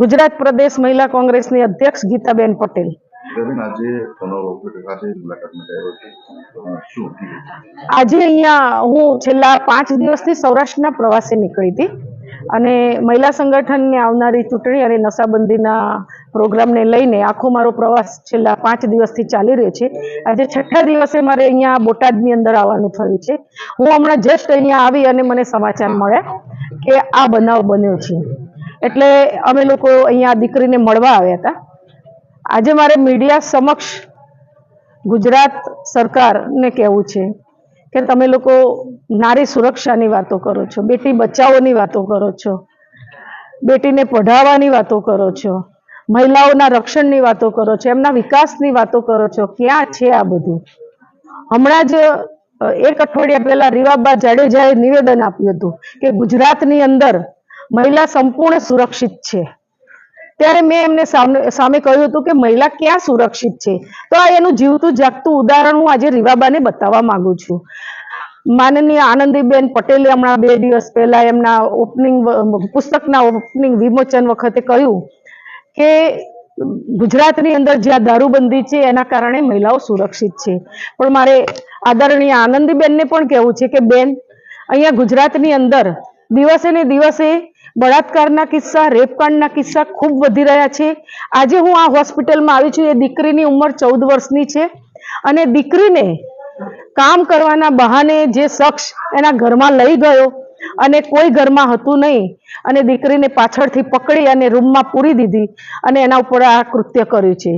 ગુજરાત પ્રદેશ મહિલા કોંગ્રેસની અધ્યક્ષ ગીતાબેન પટેલ. આજે અહીંયા હું છેલ્લા પાંચ દિવસથી સૌરાષ્ટ્રના પ્રવાસે નીકળી હતી અને મહિલા સંગઠનને આવનારી ચૂંટણી અને નશાબંધીના પ્રોગ્રામને લઈને આખો મારો પ્રવાસ છેલ્લા પાંચ દિવસથી ચાલી રહ્યો છે. આજે છઠ્ઠા દિવસે મારે અહીંયા બોટાદની અંદર આવવાનું થયું છે. હું હમણાં જસ્ટ અહીંયા આવી અને મને સમાચાર મળ્યા કે આ બનાવ બન્યો છે. એટલે અમે લોકો અહીંયા દીકરીને મળવા આવ્યા હતા. આજે મારે મીડિયા સમક્ષ ગુજરાત સરકારને કહેવું છે કે તમે લોકો નારી સુરક્ષાની વાતો કરો છો, બેટી બચાવોની વાતો કરો છો, બેટીને પઢાવવાની વાતો કરો છો, મહિલાઓના રક્ષણની વાતો કરો છો, એમના વિકાસની વાતો કરો છો, ક્યાં છે આ બધું? હમણાં જ એક અઠવાડિયા પહેલા રીવાબા જાડેજાએ નિવેદન આપ્યું હતું કે ગુજરાતની અંદર મહિલા સંપૂર્ણ સુરક્ષિત છે. ત્યારે મેં એમને સામે કહ્યું હતું કે મહિલા ક્યાં સુરક્ષિત છે? તો આ એનું જીવતું જાગતું ઉદાહરણ હું આજે રીવાબાને બતાવવા માંગુ છું. માનનીય આનંદીબેન પટેલે હમણાં બે દિવસ પહેલા એમના ઓપનિંગ પુસ્તકના ઓપનિંગ વિમોચન વખતે કહ્યું કે ગુજરાતની અંદર જ્યાં દારૂબંધી છે, એના કારણે મહિલાઓ સુરક્ષિત છે. પણ મારે આદરણીય આનંદીબેનને પણ કહેવું છે કે બેન, અહીંયા ગુજરાતની અંદર દિવસે ને દિવસે બળાત્કારના કિસ્સા, રેપકાંડના કિસ્સા ખૂબ વધી રહ્યા છે. આજે હું આ હોસ્પિટલમાં આવી છું. એ દીકરીની ઉંમર ચૌદ વર્ષની છે અને દીકરીને કામ કરવાના બહાને જે શખ્સ એના ઘરમાં લઈ ગયો અને કોઈ ઘરમાં હતું નહીં અને દીકરીને પાછળથી પકડી અને રૂમમાં પૂરી દીધી અને એના ઉપર આ કૃત્ય કર્યું છે.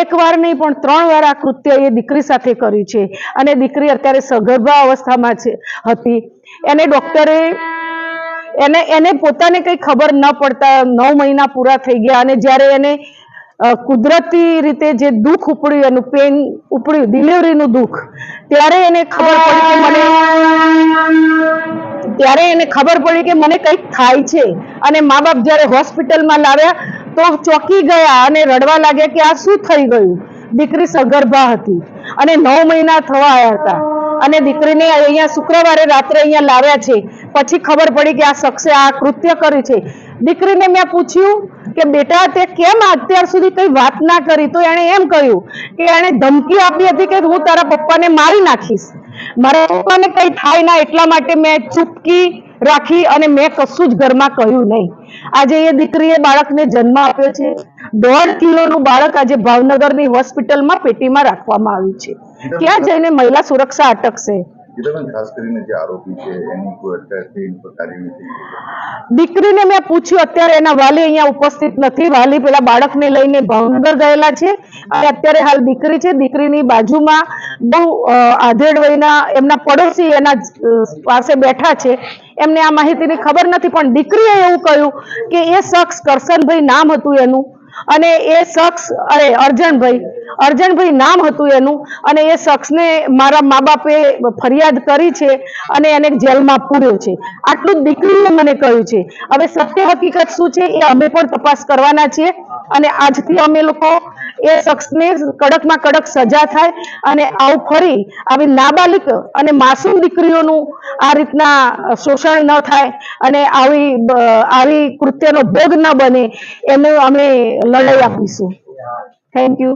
એક વાર નહીં, પણ ત્રણ વાર આ કૃત્ય એ દીકરી સાથે કર્યું છે. અને દીકરી અત્યારે સગર્ભા અવસ્થામાં છે, હતી. એને ડોક્ટરે એને એને પોતાને કઈ ખબર ન પડતા, નવ મહિના પૂરા થઈ ગયા અને જ્યારે એને કુદરતી રીતે જે દુઃખ ઉપડ્યું, એનું પેન ઉપડ્યું ડિલિવરીનું દુઃખ, ત્યારે એને ખબર ત્યારે એને ખબર પડી કે મને કંઈક થાય છે. અને મા બાપ જ્યારે હોસ્પિટલમાં લાવ્યા, તો ચોંકી ગયા અને રડવા લાગ્યા કે આ શું થઈ ગયું? દીકરી સગર્ભા હતી. અને નવ મહિના થવા આવ્યા હતા. અને દીકરીને અહીંયા શુક્રવારે રાત્રે અહીંયા લાવ્યા છે. પછી ખબર પડી કે આ શખ્સે આ કૃત્ય કર્યું છે. દીકરીને મેં પૂછ્યું કે, બેટા, તે કેમ અત્યાર સુધી કઈ વાત ના કરી? તો એણે એમ કહ્યું કે, એણે ધમકી આપી હતી કે હું તારા પપ્પાને મારી નાખીશ. મારા પપ્પાને કઈ થાય ના એટલા માટે મેં ચૂપકી રાખી અને મેં કશું જ ઘરમાં કહ્યું નહીં. આજે એ દીકરીએ બાળકને જન્મ આપ્યો છે. દોઢ કિલોનું બાળક આજે ભાવનગરની હોસ્પિટલમાં પેટીમાં રાખવામાં આવ્યું છે. ક્યાં જઈને મહિલા સુરક્ષા અટકશે. દીકરીને મેં પૂછ્યું અત્યારે એના વાલી અહીંયા ઉપસ્થિત નથી. વાલી પેલા બાળકને લઈને ભાવનગર ગયેલા છે. અને અત્યારે હાલ દીકરી છે. દીકરીની બાજુમાં બહુ આધેડ વયના એમના પડોશી એના પાસે બેઠા છે. એમને આ માહિતીની ખબર નથી. પણ દીકરીએ એવું કહ્યું કે એ શખ્સ કરશનભાઈ નામ હતું એનું. અને એ શખ્સ, અરે, અર્જનભાઈ અર્જનભાઈ નામ હતું એનું, અને એ શખ્સને મારા મા બાપે ફરિયાદ કરી છે અને એને જેલમાં પૂર્યો છે. આટલું દીકરીએ મને કહ્યું છે. હવે સત્ય હકીકત શું છે એ અમે પણ તપાસ કરવાના છીએ. અને આજથી અમે લોકો એ શખ્સને કડકમાં કડક સજા થાય અને આવું ફરી આવી નાબાલિક અને માસૂમ દીકરીઓનું આ રીતના શોષણ ન થાય અને આવી આવી કૃત્યનો ભોગ ન બને, એનું અમે લડાઈ આપીશું. Thank you